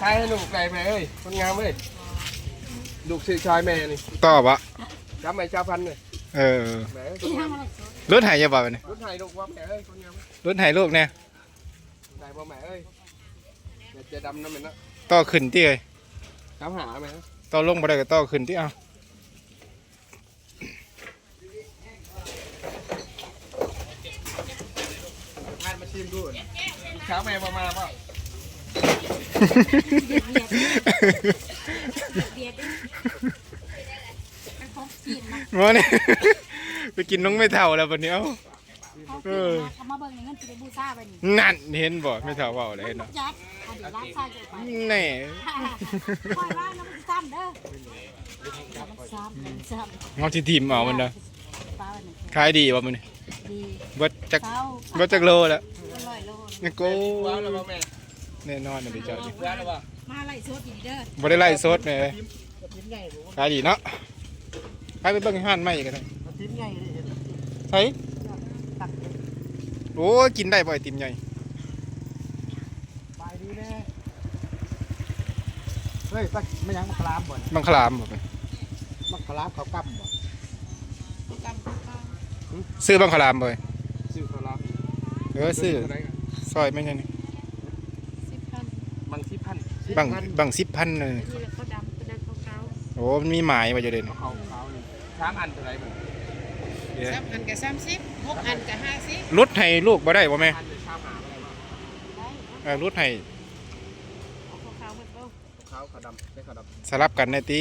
ใช้ให้ลูกไก่แม่เอ้ยคนงามเอ้ยลูกชื่อชายแม่นี่ต่อปะจำแม่ชาวพันธุ์เลยเออแม่เอ้ยคนงามรถหายจะบ่ไปเนี่ยรุ่นไทยลูกว่าแม่เอ้ยคนงามรถหายลูกเนี่ยได้บ่แม่เอ้ยเดี๋ยวจะดำน้ำมันนะต่อขึ้นที่เอ้ยตามหาแม่ต่อลงบ่ได้ก็ต่อขึ้นที่เอาพานมาชิมดูเช้าแม่ประมาณว่า เบียดเป็นของกินนะมาเนี่ยไปกินน้องไม่เท่าแล้ววันนี้เอ้าของเอกินอนะเขามาเบิ่งในเงินสิได้บูชาไปนี่นั่นเห็นบ่ไม่เท่าเบาเลยเนาะจัดอันเดี๋ยวร้านชายจะไปแน่คอยว่าน้ำมันซ้ำเด้อมันซ้ำมันซ้ำเอาที่ทีมเอามันเด้อป้าวันนี้ขายดีบ่มันนี่ดีเบิดจักเช้าเบิดจักโลแล้วอร่อยโลนี่โกว้าวแล้วบ่แม่ แน่นอนนะดิเจ้านี่ว้าวแล้วบ่มาไล่สดอีกเด้อบ่ได้ไล่สดแม่ขายดีเนาะไปไปเบิ่งห้านใหม่กันเลยชิ้นใหญ่เลยเห็นใช่โอ้ยกินได้บ่ไอติมใหญ่ไปดีแน่เฮ้ยปักไม่ยังมะขลามบ่บังคลามบ่เป็นมะขลามเขากำบ่ซื้อบังคลามบ่เอ้ยซื้อขลามเออซื้อซอยไม่ใช่นี่สิบพันบาง ที่พันบังบังสิบพันเลยนี่แหละเขาดำกระดังเขาเก้าโอ้มันมีหมายมาอยู่เด่นเขาเขานี่สามอันเท่าไหร่บ่สามพันกับสามสิบหกพันกับห้าสิบรถให้ลูกบ่ได้บ่แม่อันเดียวชามหาอะไรบ่ได้เออรถให้เอาเขาเก้าหมดเปล่าเขาขาวดำได้ขาวดำสลับกันในตี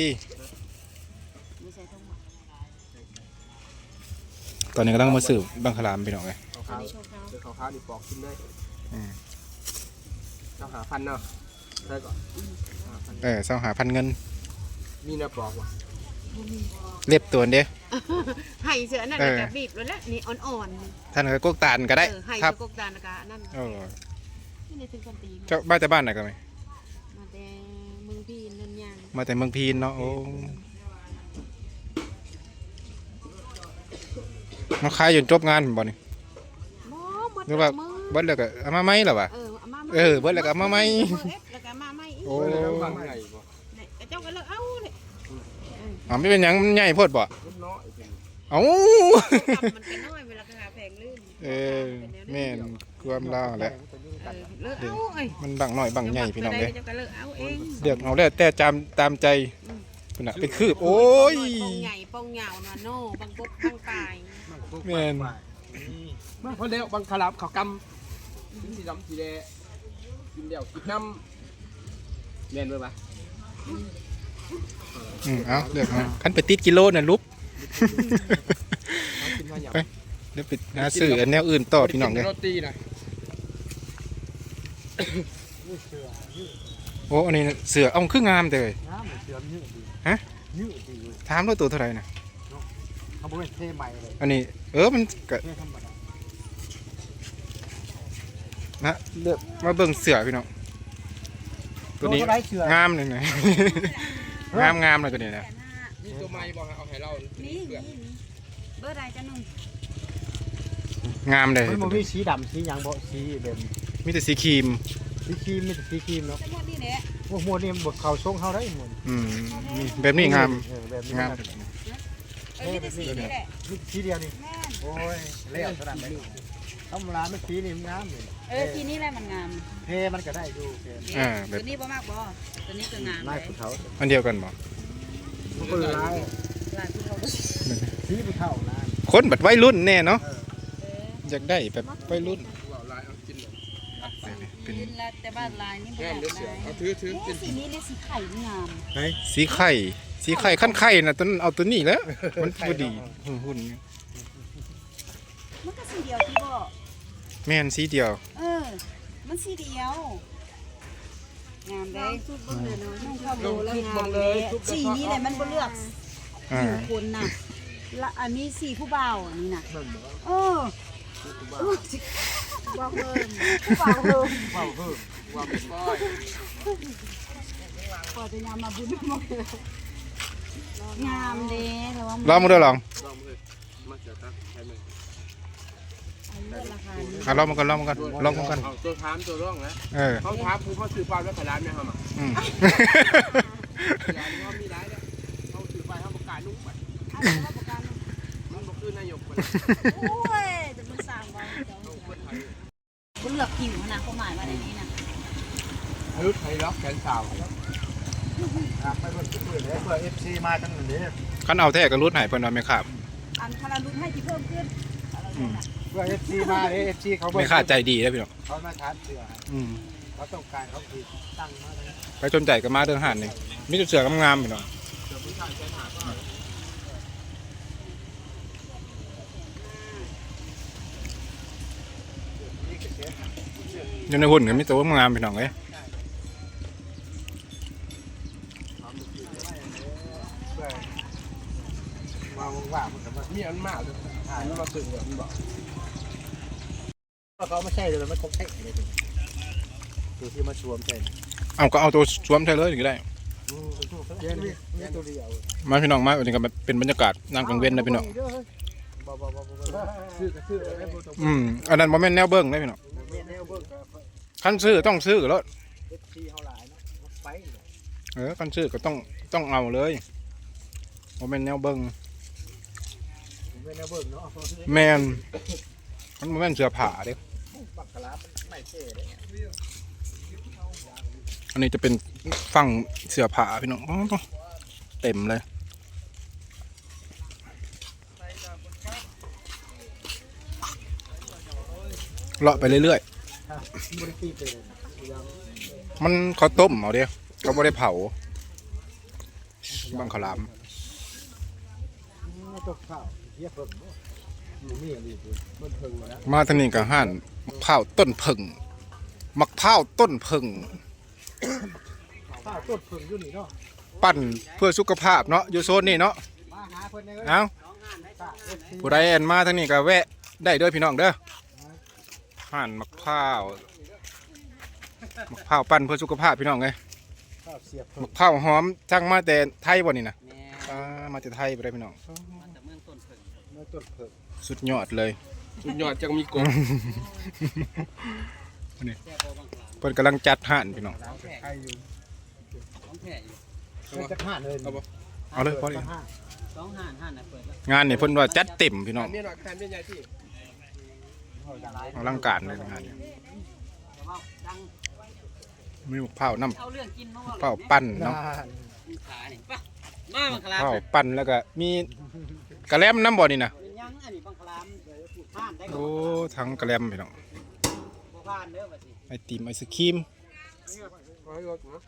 ไม่ใช่ทั้งหมดตอนนี้กำลังมาสืบบังคลามพี่น้องเลยขาวอันขาวนี้โชว์เขาเดี๋ยวขาวขาวนี่ปอกกินเลยอืมเจ้าหาพันเนาะ ได้ก่อนหาพันเออเสาหาพันเงิน มีเนื้อปอกว่ะเรียบตัวเด้ ไห่เสือนั่นเอน่ะอกับบีบแล้วแหละนี่อ่อนท่านก็กกตานก็ๆได้เออไห่ครับตะกกดานกะนั่นเออที่ในถึงกันตีเจ้าบ้านแต่บ้านไหนกันไหมมาแต่เมืองพี่นนยางมาแต่เมืองพีนเนาะโอ้มาขายจนจบงานบ่นี่หมอหมดหรือว่ามือเบิดแล้วก็เอามาไหมล่ะวะ เออเอามาเออเบิดแล้วก็เอามาไหมเออแล้วก็มาไหมอีก โอ้โอ้ยบางไงบ่เนี่ยเจ้าก็เลิกเอาเนี่ยอ๋อไม่เป็นหยังมันใหญ่โพดบ่รุ่นน้อยเป็นเอ้ากำมันก็น้อยเวลาก็หาแพงลื่นเออแม่นความลาวแหละเออเลิกเอาเอ้ยมันบังหน่อยบังใหญ่พี่น้องเด้เจ้าก็เลิกเอาเองเลือกเอาแล้วแต่จำตามใจพุ่นน่ะเป็นคืบโอ้ยปองใหญ่ปองเหงาหนวโน่บางกบบางปลายแม่นมาพอแล้วบางขลับเขากำกินสีดำสีแดงกินเดียวกินน้ำ เมียนเบิ่งปะอืมเอาเลือกมาคันไปติดกิโลน่ะลุบเขากินข้าวเหนียวไปเดี๋ยวไปหาซื้ออันแนวอื่นต่อพี่น้องเด้อโรตีนะโอ้อันนี้น่ะเสือเอาคืองามแต่เลย น้ำมันเสื่อมยืดดีฮะ ยืดดีถามแล้วตัวเท่าไหร่น่ะเขาบอกว่าเทใหม่เลยอันนี้ เออมันก็เทธรรมดานะเลือกมาเบิ่งเสือพี่น้อง ตัวนี้โลเท่าไรเสื่อมงามเลยนะงามงามเลยตัวนี้นะมีตัวไม้บอกให้เอาให้เรานี่เพื่อนี่นี่เบอร์ใดจ้ะนุ่มงามเลยมันบ่มีสีดำสีหยังบ่สีแบบมีแต่สีครีมสีครีมมีแต่สีครีมเนาะจังหวัดนี้แหละพวกหมวดนี่มันบ่เข้าทรงเฮาได้หมดอืมนี่แบบนี้งามเออแบบนี้งามเออมีแต่สีนี่แหละมีสีเดียวนี่แม่นโอ้ยเล้วขนาดไหนธรรมดามันสีนี่มันงามนี่เออทีนี้แหละมันงามเทมันก็ได้อยู่เทอ่าแบตับวนี้บ่มากบ่ตัวนี้ก็งามลายเลยผู้เฒ่าอันเดียวกันบ่มันก็ลายลายที่เขาบ่สีผู้เฒ่านะคนแบบวัยรุ่นแน่เนาะเออเอออยากได้แบบวัยรุ่น ว่าลายเอากินเลยเป็น ยืนละแต่บ้านลายนี่บ่แง่อยากเดือดเสือได้เอาถือถือนี่กินสีนี้เลยสีไข่นี่งามสีไข่สีไข่ขั้นไข่นะต้นเอาตัวนี้แล้วมันพอดีหุ่นหุ่นมันก็สีเดียวที่บ่ แม่นสีเดียว เออ มันสีเดียว งามเด้ชุดเบิ่งเลยเนาะนุ่งเข้าโบแล้วงามเลยสีนี้แหละมันบ่เลือกอ่าสีคนน่ะละอันนี้สีผู้บ่าวอันนี้น่ะเออบ่าวเพิ่มผู้บ่าวเพิ่มเว้าเพิ่มว่าเป็นก้อยพอจะยามมาบุญหมดเลยงามเด้แต่ว่าลองมาด้วยลองลองมือมาเจอครับใช่ไหม อราคานี้อะลองมันกันลองมันกันลองมันกันเอาตัวถามตัวร่องนะเออเขาถามผู้เขาซื้อปลาไว้ขายร้านไหมครับอะอืมร้านเขามีร้านเนี่ยเขาซื้อไปเขาประกาศนุ่งไปเอาไปประกันมันบอกคือนายกไปโอ้ยจะมันสั่งไว้เดี๋ยวเอาคนไทยคุณเหลือกผิวนะเขาหมายมาในนี้นะอายุไทยล็อกแขนสาวครับไปเบิ่งเพื่อนเลยเพื่อเอฟซีมาทั้งนั้นเลยคันเอาแท้ก็รุดใหายเพิ่นว่าไม่ขาดอันพารารุ่นให้ที่เพิ่มขึ้นอะไรนั่นน่ะ เพื่อเอฟซีมาเอฟซีเขาไม่ขาดใจดีเด้อพี่น้องเขามาทานเสืออืมเขาต้องการเขาคือตั้งมาแล้วไปจนใจก็มาเดินหานนี่มีแต่เสืองามๆพี่น้องเดี๋ยวผู้ชายแขนหาก็อยู่ในหุ่นก็มีตัวงามพี่น้องเอ้ยเพื่อมาว่างๆมันก็มามีอันมากเลยอ่านมาตึงเลยมันบอก เขาไม่ใช่เลยมันคงแค่เลยตัวที่มาสวมใช่เอาก็เอาตัวสวมใส่เลยก็ได้เย็นนี่นี่ตัวเดียวมาพี่น้องมาวันนี้ก็เป็นบรรยากาศนางกลางเว้นนะพี่น้องบ่บ่บ่บ่ซื้อก็ซื้อแล้วบ่ต้องอืมอันนั้นบ่แม่นแนวเบิ่งนะพี่น้องเรียนแนวเบิ่งก็คันซื้อต้องซื้อแล้วเอฟซีเฮาหลายเนาะไปเออคันซื้อก็ต้องต้องเอาเลยบ่แม่นแนวเบิ่งเรียนแนวเบิ่งเนาะแม่นมันบ่แม่นเสื้อผ้าเด้ บักกะลาไม่เท่เลยอันนี้จะเป็นฝั่งเสื้อผ้าพี่น้องเต็มเลยเลาะไปเรื่อยๆ มันเขาต้มเอาเดียวก็ไม่ได้เผาบางขาวหลาม มันเพิ่งแล้วมาทางนี้กับห่านมะพร้าวต้นผึ่งมะพร้าวต้นผึ่งข้าวต้นเพิ่งอยู่นี่เนาะปั้นเพื่อสุขภาพเนาะอยู่โซนนี้เนาะมาหาเพิ่นเลยเอาผู้ใดแอนมาทางนี้ก็แวะได้เด้อพี่น้องเด้อห่านมะพร้าวมะพร้าวปั้นเพื่อสุขภาพพี่น้องไงข้าวเสียบมะพร้าวหอมสั่งมาแต่ไทยบ่นี่นะอ่ามาแต่ไทยบ่ได้พี่น้องเมื่อต้น เพิ่งสุดยอดเลย สุดยอดจังมีกบเพิ่นกำลังจัดห่านพี่น้องใครอยู่มันจะห่านเลยเอาเลยพอดีห่านสองห่านห่านนะเปิดแล้วงานนี่เพิ่นว่าจัดเต็มพี่น้องเมียหน่อยแทนเมียใหญ่ที่อลังการเลยงานนี้แต่ว่าดังมีมะพร้าวน้ำเอาเรื่องกินมามะว่าพร้าวปั้นเนาะขาเนี่ยป่ะมาบังคมะลามพร้าวปั้นแล้วก็มี กระแลมน้ำบ่นี่นะเป็นยังอันนี้บังคลามห่านได้ก็โอ้ทั้งกระแลมพี่น้องบ่ผ่านเด้อบัดนี้ไอติมไอศครีมขอให้รถนะ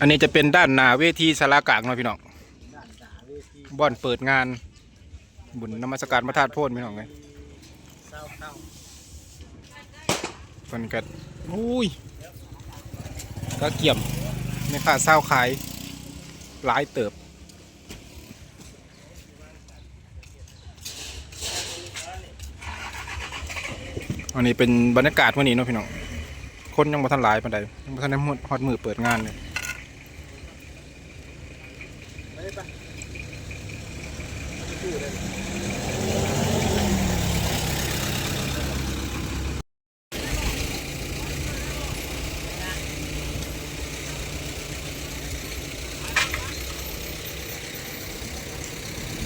อันนี้จะเป็นด้านหน้าเวทีสารากลางเนาะพี่น้องบ่อนเปิดงาน บุญนมัสการพระธาตุโพนพี่น้องไงเพิ่นก็อุ้ยก็เกี่ยมในค่าเศร้าขายหลายเติบ อันนี้เป็นบรรยากาศวันนี้เนาะพี่น้อง คนยังบ่ทันหลายปานใดยังบ่ทันได้หมดฮอดมือเปิดงานเลย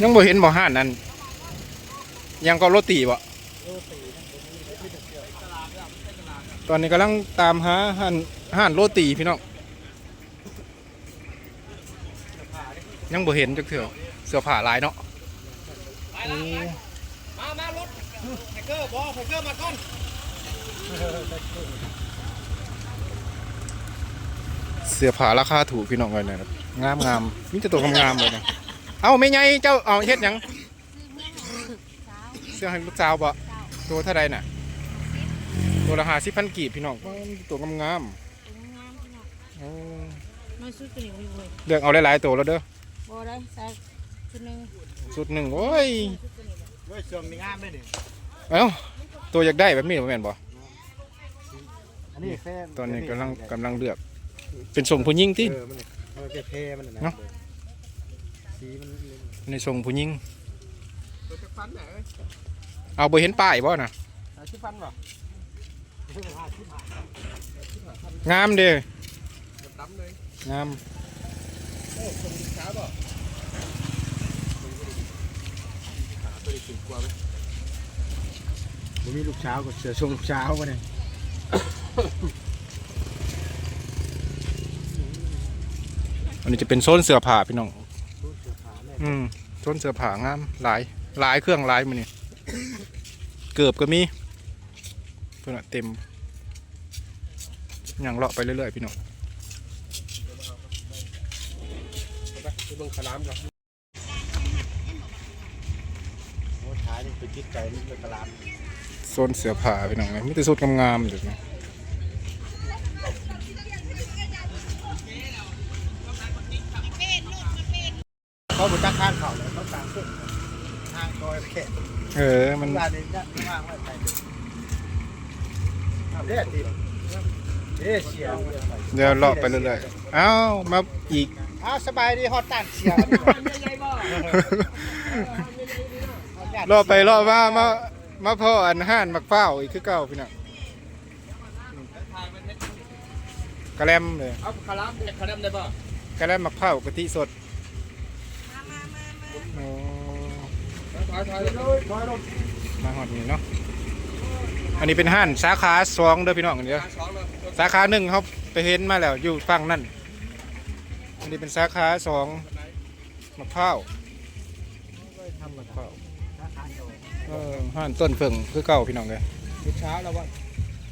ยังบ่เห็นบ่ห้านนั้น ยังก็โรตีบ่ต อนนี้กำลังตามหาห้านห้านโรตีพี่น้องยังบ่เห็นจักเถื่อเสื้อผ้าหลายเนาะมามารถไทเกอร์บ่ไทเกอร์มาก่อนเสื้อผ้าราคาถูกพี่น้องเลยนะครับงามงามมีแต่ตัวงามๆเลยนะเอาไม่ไงเจ้าเอาเฮ็ดหยังเสื้อให้ลูกสาวบ่ตัวเท่าไรน่ะ ตัวละห้าสิบพันกีบพี่น้องตัวงามๆเอาน้อยสุดตัวนี้มีเว้ยเลือกเอาหลายๆตัวแล้วเด้อบ่ได้ใส่ชุดหนึงสุดหนึ่งโอ้ยเฮ้ยช่วงนี้งามเลยนี่เอ้าตัวอยากได้แบบนี้บ่แม่นบ่อันนี้แฟนตอนนี้กำลังกำลังเลือก เป็นทรงผู้หญิงที่เออมันมันจะเท่มันนะเนาะสีมันในทรงผู้หญิงตัวจะฟันไหนเอาบ่เห็นป้ายบ่น่ะหาชิฟันป่ะ งามเด้ดำเลยงามโอ้คนช้าป่ะขาตัวนี้ถึงกว่าไหมผมมีลูกเช้าก็เสือชงลูกเช้ามาเนี่ยอันนี้จะเป็นโซนเสื้อผ้าพี่น้อง อืมโซนเสื้อผ้างามหลาย หลายเครื่องหลายมื้อนี้เกือบก็มี เพิ่นน่ะเต็มย่างเลาะไปเรื่อยๆพี่น้องไปไปเบิ่งขลามก่อนโอ้ท้ายนี่ไปจิตใจนี่เป็นกระลามโซนเสื้อผ้าพี่น้องมีแต่สุดงามๆอยู่นี่เขาบนตั้งข้างเขาเลยเขาต่างขึ้นทางคอยแค่เออ มันร้านนี้ก็ว่างไว้ไป เลยเอาเด็ดดิเอ๊ะเสียเดี๋ยวเลาะไปเรื่อยๆเอ้ามาอีก อ้าวสบายดีฮอตตันเสียรอไปรอมามามาพ่ออันห้านมักเฝ้าวอีกคือเก่าพี่น้องกระแลมเลยเอาขลามเด็กขลามได้ป่ะกระแลมมักเฝ้าวกะทิสดโอ้ถอยถอยเลยถอยลงมาหอดนี่เนาะ อันนี้เป็นห้านสาขาสองเด้อพี่น้องเดียวขาสองเลยสาขาหนึ่งเขาไปเห็นมาแล้วอยู่ฝั่งนั่นอันนี้เป็นสาขาสองมะพร้าวทำมะพร้าวเออห้านต้นเฟิงคือเก่าพี่น้องเลยเช้าแล้ววะ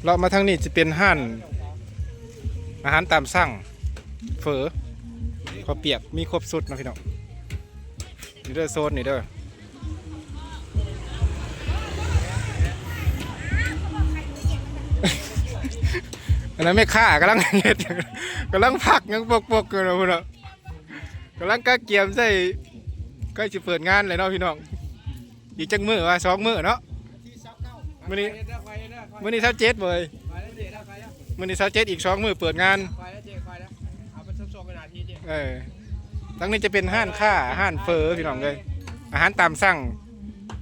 เรามาทางนี้จะเป็นห้านอาหารตามสั่งเฝอข้าวเปียกมีครบสุดนะพี่น้องนี่เด้อโซนนี่เด้อ นนั้นไม่ค่ากำลังเฮ็ดกำลังพักยังปกปกๆอยู่นะพี่น้องกำลังกะเกียมใส่กล้จะเปิดงานเลยเนาะพี่น้องอีกจังมือว่าสองมือเนาะมื้อนี้มื้อนี้เช้าเจ็ดเลยไปได้เมื้อนี้เช้าเจ็ดอีกสองมือเปิดงานเออทั้งนี้จะเป็นห้านค้าห้านเฟอพี่น้องเลยอาหารตามสั่ง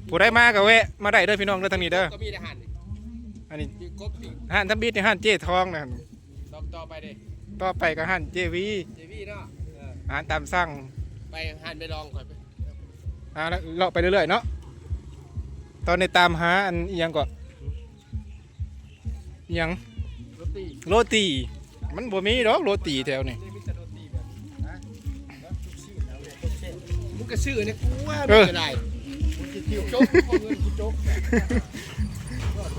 ผู้ได้มากก็แวะมาได้เด้อพี่น้องเด้อทางนี้เด้อ อันนี้มีกบปีกห้านทำบิดในห้านเจ๊ทองนะต่อต่อไปเด้ต่อไปก็ห้านเจวีเจวี่เนาะเอออาหารตามสั่งไปหันไปลองก่อนไปอ่าแล้วเลาะไปเรื่อยๆเนาะตอนนี้ตามหาอันอิหยังก่อนอิหยังรถตีโรตีมันบ่มีดอกโรตีแถวนี้นี่มีแต่รถตีแบบมึงก็ซื้อเนี่ยกูว่าเอไม่อได้มึงจะคิวโจ๊กพอเงินกูโจ๊ก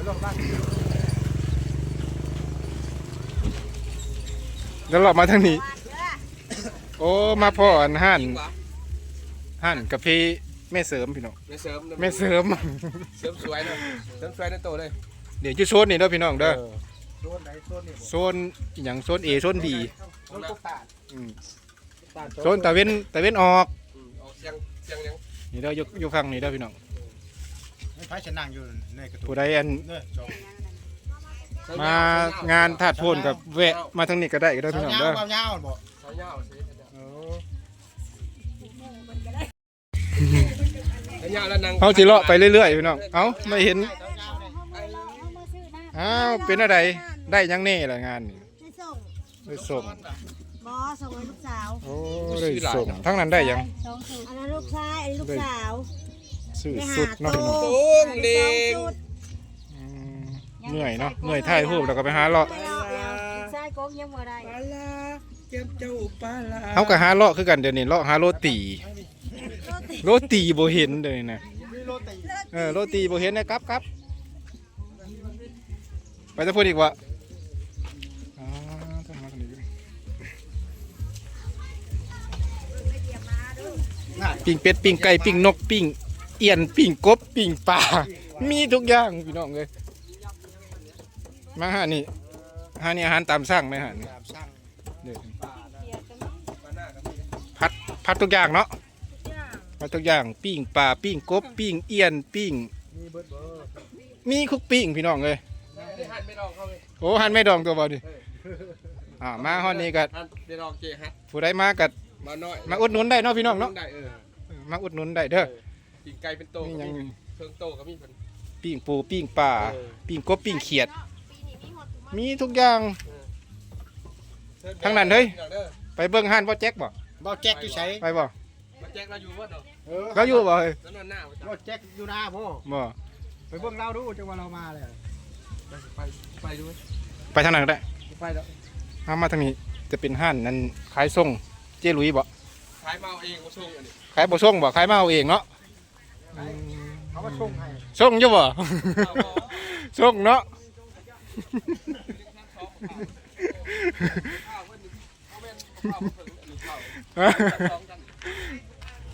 แล้วเรามาทางนี้ โอ้มาพ่ออันห้านจริงวะห้านกาแฟแม่เสริมพี่น้องไม่เสริมนะแม่เสริม เสริมสวยนะเสริมสวยในโตเลยเดี๋ยวจะโซนนี่เด้อพี่น้องเด้อโซนไหนโซนนี่โซนอหย่างโซน A โซน B โซนกุ๊กตาดอืมตาดโซนตะเว้นตะเว้นออก อืมออกเสียงเสียงยังนี่เด้ออยู่อยู่ฝั่งนี้เด้อพี่น้อง ไม่พายฉันนั่งอยู่ในกระตุ้ผู้ใดอันเนี่ยจองมางานถาดโพนกับแวะมาทางนี้ก็ได้เด้อเสาพี่น้องเด้อเสาเงาบ่สายยาวสิโอ้สายยาวแล้วนางเฮาสิเลาะไปเรื่อยๆพี่น้อง เอ้าไม่เห็นเอ้าวเป็นอะไรได้ยังแน่ละงานนี่ได้ส่งได้ส่ง บอส่งให้ลูกสาว โอ้ได้ส่งทั้งนั้นได้ยัง อันนั้นลูกชายอันนี้ลูกสาว ซื้อไปหาสุดเนาะพี่น้องโตตุ้งเด้งอืมเหนื่อยเนาะเหนื่อยถ่ายรูปแล้วก็ไปหาเลาะไปเอาแล้วลูกชายกงยังบ่ได้ปลาลาเก็บเจ้าปลาลาเฮาก็หาเลาะคือกันเดี๋ยวนี้เลาะหาโรตี โรตีบ่เห็นเดี๋ยวนี้นะมีโรตีเออโรตีบ่เห็นนะครับครับไปจะพูดอีกวะอ๋อต้องมาทางนี้ง่ายปิ้งเป็ดปิ้งไก่ปิ้งนกปิ้ง เอียนปิ้งกบปิ้งปลามีทุกอย่างพี่น้องเลยมาหานี่หานี่อาหารตามสั่งไหมฮะนี่ตามสั่งเด้อพัดพัดทุกอย่างเนาะพัดทุกอย่างปิ้งปลาปิ้งกบปิ้งเอียนปิ้งมีเบิร์ดเบอร์มีคุกปิ้งพี่น้องเลยได้หันไปลองเข้าเลยโอ้หันไม่ดองตัวบ่ดิอ่ามาฮอดนี้ก็หันไปลองเจฮัทผู้ใดมาก็มาหน่อยมาอุดหนุนได้เนาะพี่น้องเนาะได้เออมาอุดหนุนได้เด้อ กินไก่เป็นโตนี่ก็ยังมีเพิ่งโตก็มีเพิ่นปิ้งปูปิ้งปลาเออปิ้งกบปิ้งเขียดมีทุกอย่างทางนั้นเฮ้ยไปเบิ่งห้านบ่แจ็คบ่บ่แจ็คอยู่ใช้ไปบ่มาแจ็คเราอยู่ว่าเนาะเออเขาอยู่บ่เฮ้ยแล้วนอนหน้าว่าจะบ่แจ็คอยู่หน้าพ่อบ่ไปเบิ่งเราดูจังว่าเรามาเลยไปไปดูไปทางนั้นก็ได้ไปแล้วเอามาทางนี้จะเป็นห้านนั้นขายส่งเจหลุยบ่ขายเมาเองมาส่งอันนี้ขายบ่ส่งบ่ขายมาเอาเองเนาะ เขามาชงให้ส่งอยู่บ่ส่งเนาะข้าวเพิ่นเอาแม่นข้าวเพิ่นอันนี้ข้าวสองกัน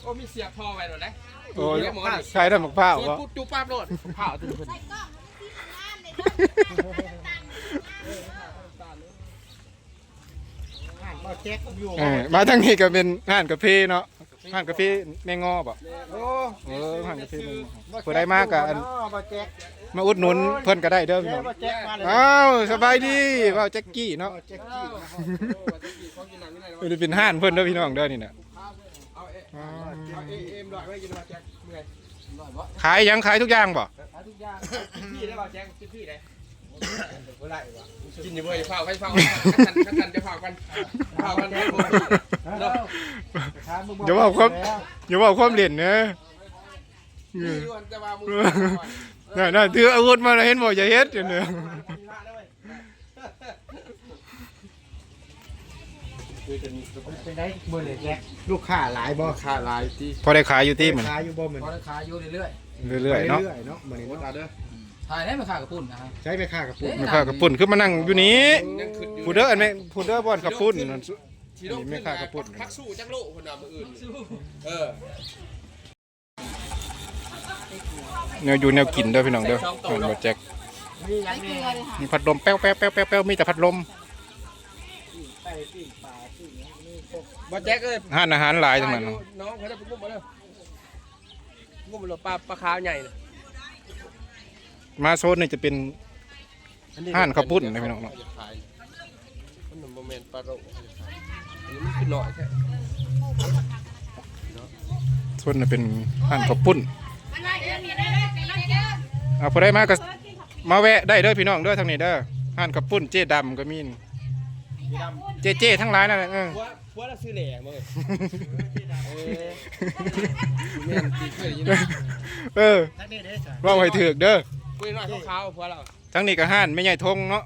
โอ้มีเสียบพอไว้หน่อยนะโอ้ยเดี๋ยวหมอนี่ขายได้หมกผ้าวส่วนบ่ปุ๊บจุ๊บปั๊บโลดข้าวตัวนี้เพิ่นบ่แจ็คอยู่เออมาทางนี้ก็เป็นห้านกาแฟเนาะ ห้านกาแฟแม่งอบ่โอ้เออห้านกาแฟแม่งอผู้ใดมาก็อันบ่แจ็คมาอุดหนุนเพิ่นก็ได้เด้อพี่น้องบ่แจ็คมาเลยอ้าวสบายดีว่าวแจ็คกี้เนาะบ่แจ็คอ้ากี้วว่าจะกี่ของกินหนังนี่ไหนเออเป็นห้านเพิ่นเด้อพี่น้องเด้อนี่น่ะเอาเอเอาเอเอ็มร้อยไว้กินมาแจ็คเมื่อยร้อยบ่ขายหยังขายทุกอย่างบ่ขายทุกอย่างพี่ได้ป่ะแจ็คพี่ได้บ่ได้วะ กินอยู่เว้ยเฝ้าไว้เฝ้าคันคันคันจะเฝ้ากันเฝ้ากันให้บ่พี่เนาะถามมึงอย่าว่าความอย่าว่าความเล่นเด้อนี่อยู่อันแต่ว่ามึงน่ะน่ะถืออาวุธมาแล้วเห็นบ่อย่าเฮ็ดเด้อเนี่ยเป็นไดมื้อนี้แจ็คลูกค้าหลายบ่ค่าลายที่พอได้ขายอยู่ที่มันขายอยู่บ่เหมือนพอราคาอยู่เรื่อยเรื่อยๆเนาะเรื่อยๆเนาะมื้อนี้หมดเนาะอะเด้อๆ ถ่ายได้มาค่ากระปุ่นนะครับใช้ไปค่ากับปุ๊บแม่ค้ากระปุ่นคือมานั่งอยู่นี้ยังขึ้นอยู่ผู้เด้ออันแม่ผู้เด้อบ่อนกระปุ่นนั่นที่โลกอันนี้แม่ค้ากระปุ่นพักสู้จักโลคนน่ะมื้ออื่น เออแนวอยู่แนวกินเด้อพี่น้องเด้อเพิ่นบ่แจ็คมีหยังนี่มีพัดลมแป๊วแป๊วแป๊วแป๊วแป๊วมีแต่พัดลมไก่ปิ้งปลาปิ้งหยังมีพวกบ่แจ็คเอ้ยห้านอาหารหลายทั้งนั้นน้องเขาจะไปงุ้มมาเลยงุ้มมาเลยปลาปลาขาวใหญ่น่ะ มาโซนนี่จะเป็นห่านข้าวปุ้นนะพี่น้องเนาะขายมันโมเมนต์ปลาโรอันนี้มันคือหน่อยแค่โซนนี่เป็นห้านข้าวปุ้นเอาพอได้มาก็มาแวะได้เด้อพี่น้องเด้อทางนี้เด้อห้านข้าวปุ้นเจ๊ดำก็มีนี่เจ๊เจ๊ทั้งหลายนั่นแหละเออ ผัวผัวเราซื้อแหล่มาเลยเออแม่นตีเคยยิน เออ ทั้งนี้เด้อจ้ะเว่าให้ถือกเด้อ คุยหน่อยขาวๆผัวเราทั้งนี้ก็ห้านไม่ใหญ่ทงเนาะ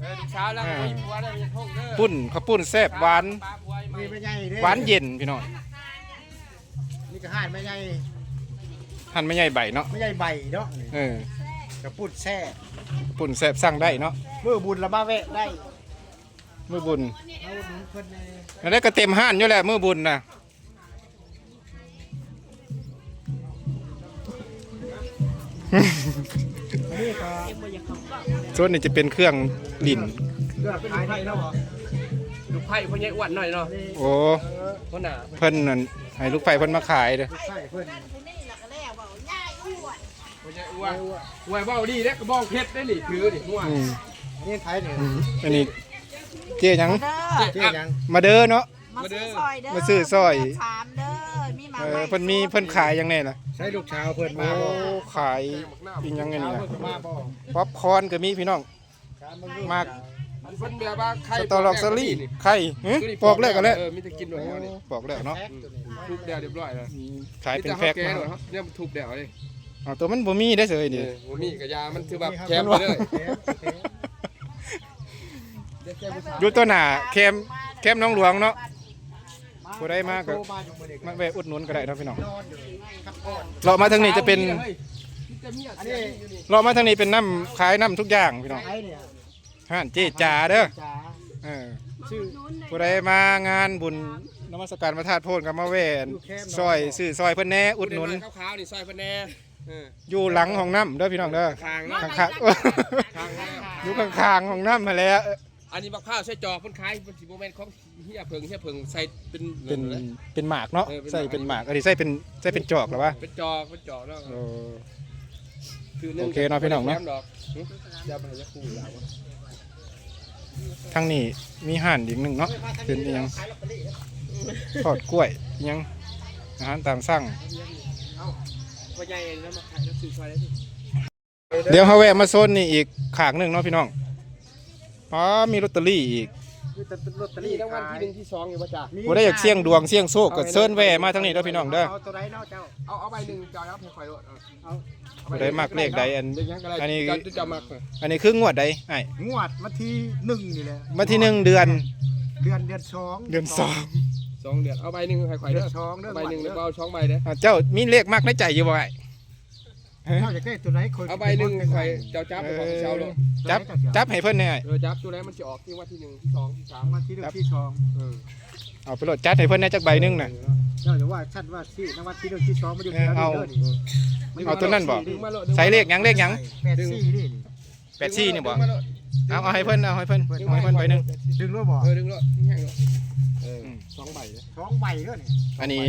เออลูกสาวแล้วคุยผัวเรามีทงเด้อปุ้นข้าวปุ้นแซ่บหวานปลาผัวมีไม่ไม่ใหญ่เด้อหวานเย็นพี่น้องนี่ก็ห่านไม่ใหญ่ห้านไม่ใหญ่ใบเนาะไม่ใหญ่ใบเนาะนี่เออกระปุดแซ่ปุ้นแซ่บสั่งได้เนาะมือบุญละมาแวะได้มื้อบุญเอาหนุนเพิ่นใน แล้วได้ก็เต็มห้านอยู่แหละมื้อบุญน่ะ ส่วนนี้จะเป็นเครื่องดินเลือกเป็นไทยเนาะบ่ลูกไผ่พ่อใหญ่อ้วนหน่อยเนาะโอ้พ่อหนาเพิ่นนั่นให้ลูกไฟเพิ่นมาขายเด้อใช่เพิ่นพ่อใหญ่อ้วนอ้วนเบาดีเด้กระบองเพชรได้หนิถือดิหัวอืมอันนี้ไทยเนี่ยอันนี้เจ๊หยังเด้อเจ๊ยังมาเด้อเนาะมาซื้อซอยเด้อมาซื้อซอย ถามเด้อ มีหมาเออไว้เพิ่นมีเพิ่นขายหยังแน่ล่ะใช้ลูกชาวเพิ่นโอ้มาบ่ขายอีหยังไงนี่ล่ะเพิ่นมาบ่ป๊อปคอร์นก็มีพี่น้องถามมึงดูมาก มันเป็นแบบว่าไข่สตอลอกซอรี่ไข่หึปอกแล้วก็แล้วเออมีแต่กินหน่อยเดียวนี่ปอกแล้วเนาะแพ็คตัวนี้ทุบเดียวเรียบร้อยแล้วขายเป็นแพ็คมีแต่มาข้าวแกงเหรอครับเนี่ยมันทุบเดียวเลยอ๋อตัวมันบ่มีได้อเสยเอนี่อบ่มีกระยามันคือแบบแคมมันไปว่าเลยแพ็คแพ็คเดี๋ยวแคมไปสามอยู่ตัวหน้าแคมแคมน้องหลวงเนาะ ผู้ใดมาก็โทรมาอยู่มื้อนี้มาแวะอุดหนุนก็ได้เนาะพี่น้องนอนอยู่ครับก่อนเรามาทางนี้จะเป็นอันนี้เรามาทางนี้เป็นน้ำขายน้ำทุกอย่างพี่น้องไทยเนี่ยห้านเจ๊จ๋าเด้อจ๋าเออชื่อผู้ใดมางานบุญนมัสการพระธาตุโพนกับมาแว่นซอยซื้อซอยเพิ่นแหน่อุดหนุนขาวๆนี่ซอยพะแนเอออยู่หลังห้องน้ำเด้อพี่น้องเด้อคางเนาะข้างๆคางเนาะอยู่ข้างๆห้องน้ำมาแหล้ว อันนี้บักข้าวใส่จอกเพิ่นขายเป็นสิบ่แม่นของเฮียเพิงเฮียเพิงใส่เป็นเป็นเป็นหมากเนาะเออเป็นหมาก ใส่เป็นหมากอันนี้ใส่เป็นใส่เป็นจอกหรอวะเป็นจอกเป็นจอกเนาะโอ้คือหงโอเคเนาะพี่น้องเนาะ แถมดอกหึอย่าไปจะคู่แล้วทางนี้มีห่านอีกหนึ่งเนาะเป็นอิหยังทอดกล้วยอิหยังอาหารตามสั่งคพ่อใหญ่แล้วมาขายแล้วซื้อซอยได้สิเดี๋ยวเฮาแวะมาโซนนี่อีกขางหนึงเนาะพี่น้อง อ๋อมีลอตเตอรี่อีกคือแต่ลอตเตอนี่รี่รางวัลขายที่หนึ่งที่สองอยู่ป่ะจ๊ะบ่ได้อยากเสี่ยงดวงเสี่ยงโชคก็เชิญแวะมาทางนี้เด้อพี่น้องเด้อเอาตัวใดเนาะเจ้าเอาเอาใบหนึ่งจอยรับให้คอยรถเอาบ่ได้มักเลขใดอันเด็กยังก็ได้อันนี้จะจะมักอันนี้คืองวดใดไอ้งวดวันที่หนึ่งนี่แหละมาที่หนึ่งเดือน เดือนเดือนสองเดือนสองสองเดือนเอาใบหนึ่งให้คอยเดืเด้ออนสองเดือนใบหนึ่งเดืเดี๋อยนวเอาช่องใบเด้ออะเจ้ามีเลขมักในใจอยู่บ่ไอ้ เจ้าจะได้ตัวไหนคนเอาใบหนึ่งให้คอยเจ้าจับไปของเช้าเลยจับจับให้เพิ่นแหน่ไอ้เออจับตัวไหนมันจะออกที่ว่าที่หนึ่งที่สองที่สามวันที่หนึ่งที่สองเออเอาไปโหลดจัดให้เพิ่นแหน่จักใบหนึงน่ะเจ้าจะว่าชัดว่าที่นวันที่หนึ่งที่สองมาอยู่ที่เอาเด้อนี่เอาตัวนั้นบ่ดึงมาโลดใส่เลขหยังเลขหยังแปดสี่นี่แปดซี่นี่บ่เอาเอาให้เพิ่นเอาให้เพิ่นเอาให้เพิ่นใบหนึงดึงแล้วบ่เออดึงโลดนี่แห้งโลดเออสองใบเด้อสองใบเด้อนี่อันนี้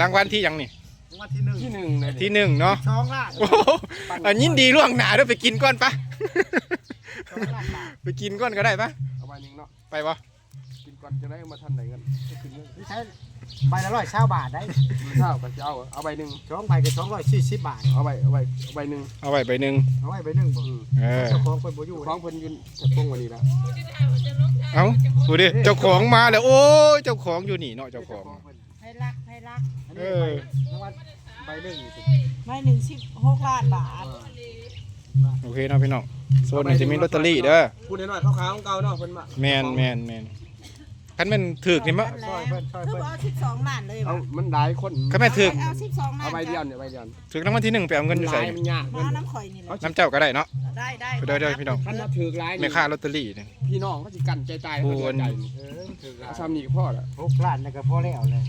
รางวัลที่หยังนี่ราง วัลที่หนึ่งที่หนึ่งเลยที่หนึ่งเนาะสองล้านโอ้โหอันยินดีล่วงหน้าเด้วยไปกินก่อนปะสองล้านบาทไปกินก่อนก็ได้ปะเอาใบหนึ่งเนาะไปบ่กินก่อนจะได้เอามาทันไหนกันจะขึ้นเรื่องนี่ใช้ใบละร้อยเช้าบาทได้ข้าวกับเจ้าเอาใบหนึ่งสองใบก็สองร้อยสี่สิบบาท เอาใบเอาใบเอาใบหนึ่งเอาไว้ใบหนึ่งเอาไว้ใบหนึ่งบ่เออเจ้าของเป็นบ่อยู่ของเพิ่นยืนจะป้องวันนี้แล้ว เอาดูดิเจ้าของมาแล้วโอ้ยเจ้าของอยู่นี่เนาะเจ้าของให้ รักให้รักอันเอนี้อรางวัลใบหนึ่งนี่สิไม่หนึ่งสิบหกล้านบาทโอเคเนาะพี่น้องโซนนี้จะมีลอตเตอรี่เด้อพูดหน่อยๆขาวๆของเก่าเนาะเพิ่นมาแมนแมนแมนคันแม่นถือกนี่มะช่วยเพิ่นช่วยคือเพิ่นเอาสิบสองล้านเลยเอาวะมันหลายคนคันแม่นถือกเอาสิบสองล้านเอาใบเดียวเนี่ยใบเดียวถือกรางวัลที่หนึ่งไปเอาเงินอยู่หใส่ลายมันยากมาน้ำข่อยนี่แหละน้ำเจ้าก็ได้เนาะได้ได้เดี๋ยวเดี๋ยวพี่น้องคันถ้าถือหลายไม่ค่าลอตเตอรี่นี่พี่น้องก็สิกันใจตายโอ้เขายใจเออถือเอาซ้ำนี่ก็พอละหกล้านนี่ก็พอแล้วเลย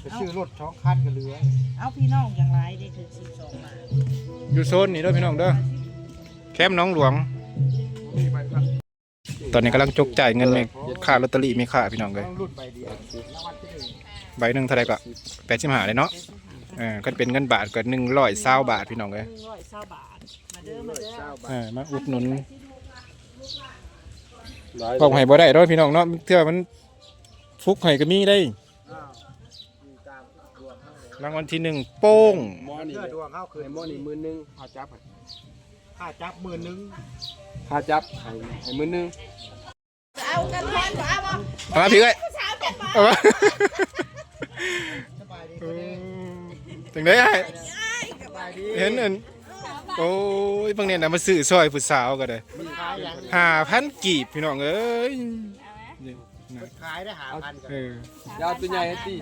ไปซื้อรถสองคันก็เหลือเอาพี่น้องอย่างไรได้ถึงสิบสองล้านอยู่โซนนี้เด้อพี่น้องเด้อแคมป์หน้องหลวง มีใบพันตอนนี้กำลังจกจ่ายเงินไม่ค่าลอตเตอรี่ไม่ค่าพี่น้องเลยต้องรุ่นใบเดียวรางวัลที่หนึ่งใบหนึ่งเท่าไหรก็แปดสิบห้าเลยเนาะเออก็เป็นเงินบาทก็หนึ่งร้อยเศร้าบาทพี่น้องเลย หนึ่งร้อยเศร้าบาท มาเด้อมาเด้อเออมาอุดหนุนบอกให้บ่ได้เด้อพี่น้องเนาะเทื่อมันฟุกให้ก็มีได้ อ้าวอยู่ตามดวงเฮาเลย รางวัลที่หนึ่งโป้งหมอนี่เพื่อดวงเฮาเคคือยหมอนี่หมื่นหนึงพาจับให้ค่าจับหมื่นหนึงพาจับให้ให้หมื่นหนึงเอากันแทนเอาบ่เอามาพี่เอ้ยสาวเจ็ดบาทเอามาสบายดีเอก็ได้อถึงได้ไอ้สบายดีเห็นอันโอ้ยบางเนี่ยนะมาซื้อซอยผู้สาวก็ได้มันขายยังห้าพันกีบพี่น้องเอ้ย นี่มันะนขายได้หาพันกันเออยาวตัวใหญ่ให้ตี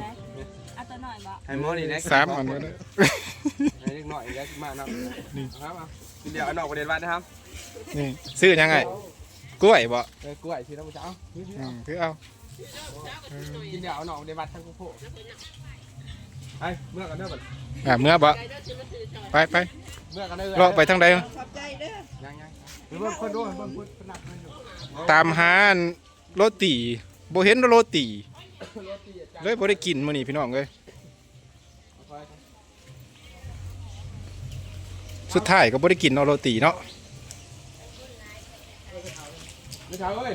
เอาตัวหน่อยบ่ให้หมอนี่นะสามอันก็ได้ให้เล็กน้อยแล้วมาเนาะนี่ครับเอาทีเดียวเอานอกประเด็นวัดนะครับนี่ซื้อยังไงกล้วยบ่เออกล้วยที่เราจะเอาอืมคือเอากินเดี๋ยวเอาหนองในวัดทั้งคู่ไปเมื่อกันเด้อบัดอ่าเมื่อบ่ไปไปเมื่อกันเด้อเลาะไปทางใดขอบใจเด้อยังยังหรือว่าคนด้วยเบิ่งคนพนักงานอยู่ตามหาอันโรตี บ่เห็นโรตีเลยบ่ได้กินมื้อนี้พี่น้องเอ้ยสุดท้ายก็บ่ได้กินเนาะโรตีเนาะไม่เช้าเอ้ย